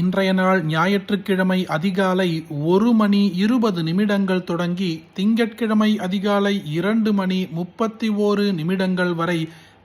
இன்றைய நாள் ஞாயிற்றுக்கிழமை அதிகாலை ஒரு மணி இருபது நிமிடங்கள் தொடங்கி திங்கட்கிழமை அதிகாலை இரண்டு மணி முப்பத்தி ஓரு நிமிடங்கள் வரை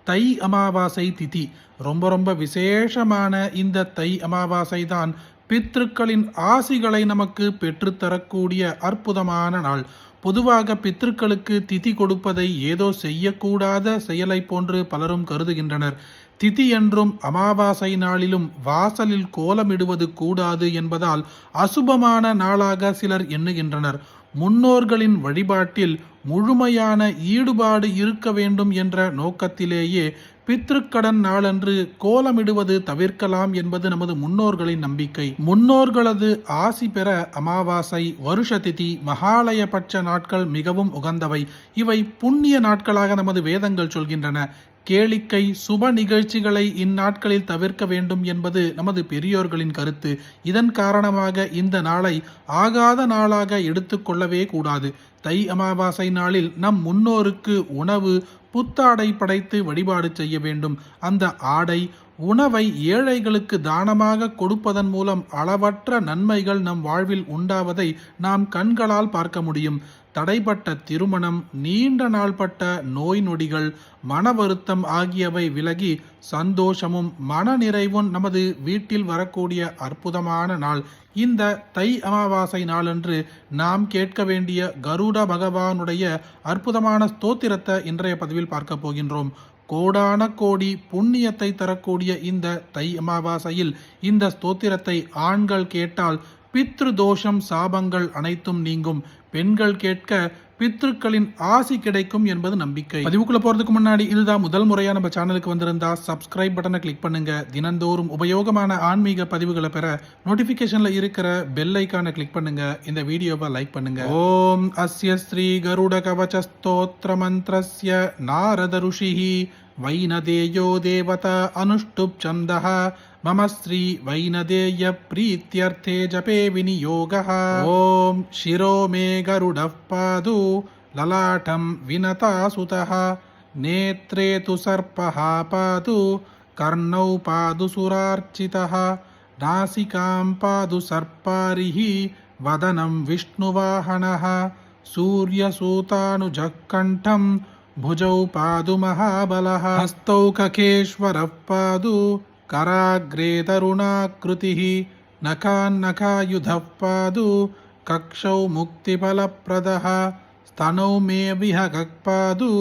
தை அமாவாசை திதி. ரொம்ப ரொம்ப விசேஷமான இந்த தை அமாவாசை தான் பித்ருக்களின் ஆசிகளை நமக்கு பெற்றுத்தரக்கூடிய அற்புதமான நாள். பொதுவாக பித்ருக்களுக்கு திதி கொடுப்பதை ஏதோ செய்யக்கூடாத செயலை போன்று பலரும் கருதுகின்றனர். திதி என்றும் அமாவாசை நாளிலும் வாசலில் கோலமிடுவது கூடாது என்பதால் அசுபமான நாளாக சிலர் எண்ணுகின்றனர். முன்னோர்களின் வழிபாட்டில் முழுமையான ஈடுபாடு இருக்க வேண்டும் என்ற நோக்கத்திலேயே பித்ருக்கடன் நாளன்று கோலமிடுவது தவிர்க்கலாம் என்பது நமது முன்னோர்களின் நம்பிக்கை. முன்னோர்களது ஆசி பெற அமாவாசை வருஷ திதி மகாலயபட்ச நாட்கள் மிகவும் உகந்தவை. இவை புண்ணிய நாட்களாக நமது வேதங்கள் சொல்கின்றன. கேளிக்கை சுப நிகழ்ச்சிகளை இந்நாட்களில் தவிர்க்க வேண்டும் என்பது நமது பெரியோர்களின் கருத்து. இதன் காரணமாக இந்த நாளை ஆகாத நாளாக எடுத்துக்கொள்ளவே கூடாது. தை அமாவாசை நாளில் நம் முன்னோருக்கு உணவு புத்தாடை படைத்து வழிபாடு செய்ய வேண்டும். அந்த ஆடை உணவை ஏழைகளுக்கு தானமாக கொடுப்பதன் மூலம் அளவற்ற நன்மைகள் நம் வாழ்வில் உண்டாவதை நாம் கண்களால் பார்க்க முடியும். தடைப்பட்ட திருமணம் நீண்ட நாள்பட்ட நோய் நொடிகள் மன வருத்தம் ஆகியவை விலகி சந்தோஷமும் மனநிறைவும் நமது வீட்டில் வரக்கூடிய அற்புதமான நாள். இந்த தை அமாவாசை நாளன்று நாம் கேட்க வேண்டிய கருட பகவானுடைய அற்புதமான ஸ்தோத்திரத்தை இன்றைய பதிவில் பார்க்க போகின்றோம். கோடான கோடி புண்ணியத்தை தரக்கூடிய இந்த தை அமாவாசையில் இந்த ஸ்தோத்திரத்தை ஆண்கள் கேட்டால் பித்ரு தோஷம் சாபங்கள் அனைத்தும் நீங்கும். பெண்கள் கேட்க பித்ருக்களின் ஆசி கிடைக்கும் என்பது நம்பிக்கை. பதிவுக்குள்ள போறதுக்கு முன்னாடி இதுதான் முதல் முறையா நம்ம சேனலுக்கு வந்திருந்தா சப்ஸ்கிரைப் பட்டனை கிளிக் பண்ணுங்க. தினந்தோறும் உபயோகமான ஆன்மீக பதிவுகளை பெற நோட்டிபிகேஷன்ல இருக்கிற பெல் ஐக்கான கிளிக் பண்ணுங்க. இந்த வீடியோவை லைக் பண்ணுங்க. ஓம் அஸ்ய ஸ்ரீ கருட கவச ஸ்தோத்திர மந்திரஸ்ய நாரத ருஷிஹி. वैनदेयो देवता अनुष्टुप् छन्दः मम श्री वैनदेय प्रीत्यर्थे जपे विनियोगः ॐ शिरो मे गरुडः पादु ललाटं विनता सुतः नेत्रे तु सर्पः पादु कर्णौ पादु सुरार्चितः नासिकां पादु सर्पारिः वदनं विष्णुवाहनः सूर्यसूतानुजः कण्ठं భుజౌ పాదు మహాబల హస్తౌ కఖేశ్వర పాదు కరాగ్రే తరుణాకృతి నఖాన్నఖాయుధ పాదు కక్షౌ ముక్తిఫలప్రద స్తనౌ మే విహగక్పాదు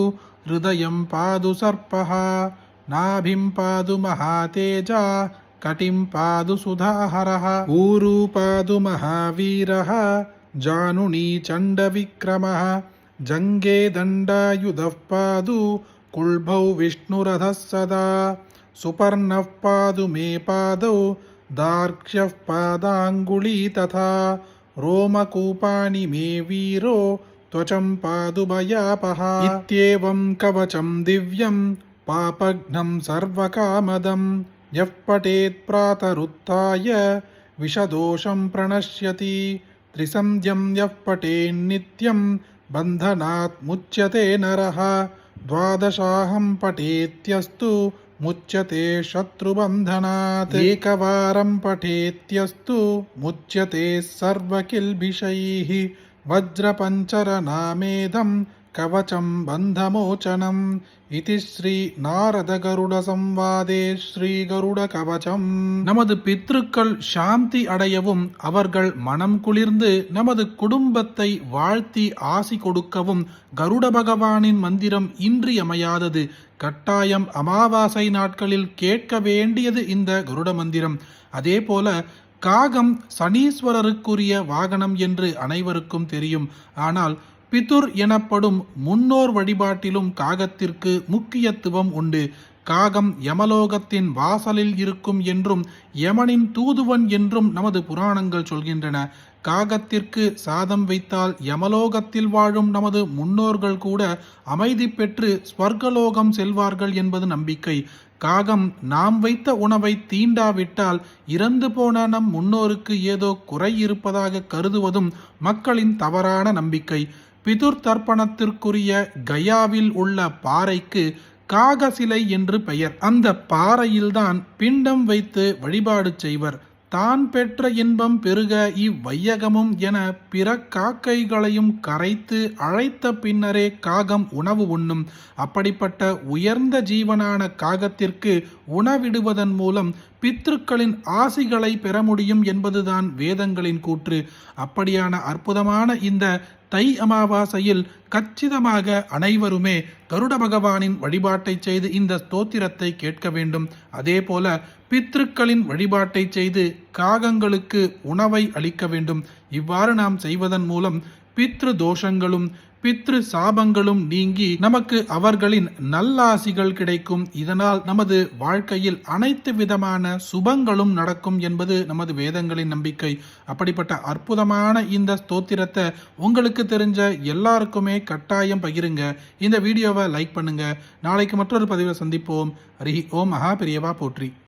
హృదయం పాదు సర్ప నాభిం పాదు మహాతేజ కటిం పాదు సుధాహర ఊరు పాదు మహావీర జానునీ చండ విక్రమ जङ्गे दण्डायुधः पादु कुल्भौ विष्णुरथः सदा सुपर्णः पादु मे पादौ दार्क्ष्यः पादाङ्गुली तथा रोमकूपाणि मे वीरो त्वचं पादु भयापः इत्येवं कवचं दिव्यं पापघ्नं सर्वकामदं यः पठेत् प्रातरुत्थाय विषदोषं प्रणश्यति त्रिसन्ध्यं यः पठेन्नित्यं బంధనాత్ ముచ్యతే నర ద్వాదశాహం పఠేత్యస్తు ముచ్యతే శత్రుబంధనాత్ ఏకవారం పఠేత్యస్తు ముచ్యతే సర్వకిల్భిషై వజ్రపంచరనామేదం कवचं बन्धमोचनम् इति ஸ்ரீ நாரதகருட சம்வாதே ஸ்ரீ கருட கவச்சம் நமது பித்ருக்கள் சாந்தி அடையவும் அவர்கள் மனம் குளிர்ந்து நமது குடும்பத்தை வாழ்த்தி ஆசி கொடுக்கவும் கருட பகவானின் மந்திரம் இன்றியமையாதது கட்டாயம் அமாவாசை நாட்களில் கேட்க வேண்டியது இந்த கருட மந்திரம் அதே போல காகம் சனீஸ்வரருக்குரிய வாகனம் என்று அனைவருக்கும் தெரியும் ஆனால் பிதுர் எனப்படும் முன்னோர் வழிபாட்டிலும் காகத்திற்கு முக்கியத்துவம் உண்டு. காகம் யமலோகத்தின் வாசலில் இருக்கும் என்றும் யமனின் தூதுவன் என்றும் நமது புராணங்கள் சொல்கின்றன. காகத்திற்கு சாதம் வைத்தால் யமலோகத்தில் வாழும் நமது முன்னோர்கள் கூட அமைதி பெற்று ஸ்வர்கலோகம் செல்வார்கள் என்பது நம்பிக்கை. காகம் நாம் வைத்த உணவை தீண்டாவிட்டால் இறந்து போன நம் முன்னோருக்கு ஏதோ குறை இருப்பதாக கருதுவதும் மக்களின் தவறான நம்பிக்கை. பிதுர் தர்ப்பணத்திற்குரிய கயாவில் உள்ள பாறைக்கு காக சிலை என்று பெயர். அந்த பாறையில்தான் பிண்டம் வைத்து வழிபாடு செய்வர். தான் பெற்ற இன்பம் பெருக இவ்வையகமும் என பிற காக்கைகளையும் கரைத்து அழைத்த பின்னரே காகம் உணவு உண்ணும். அப்படிப்பட்ட உயர்ந்த ஜீவனான காகத்திற்கு உணவிடுவதன் மூலம் பித்ருக்களின் ஆசிகளை பெற முடியும் என்பதுதான் வேதங்களின் கூற்று. அப்படியான அற்புதமான இந்த தை அமாவாசையில் கச்சிதமாக அனைவருமே கருட பகவானின் வழிபாட்டை செய்து இந்த ஸ்தோத்திரத்தை கேட்க வேண்டும். அதேபோல பித்ருக்களின் வழிபாட்டை செய்து காகங்களுக்கு உணவை அளிக்க வேண்டும். இவ்வாறு நாம் செய்வதன் மூலம் பித்ரு தோஷங்களும் பித்ரு சாபங்களும் நீங்கி நமக்கு அவர்களின் நல்லாசிகள் கிடைக்கும். இதனால் நமது வாழ்க்கையில் அனைத்து விதமான சுபங்களும் நடக்கும் என்பது நமது வேதங்களின் நம்பிக்கை. அப்படிப்பட்ட அற்புதமான இந்த ஸ்தோத்திரத்தை உங்களுக்கு தெரிஞ்ச எல்லாருக்குமே கட்டாயம் பகிருங்க. இந்த வீடியோவை லைக் பண்ணுங்க. நாளைக்கு மற்றொரு பதிவில் சந்திப்போம். ஹரி ஓம் மகா பெரியவா போற்றி.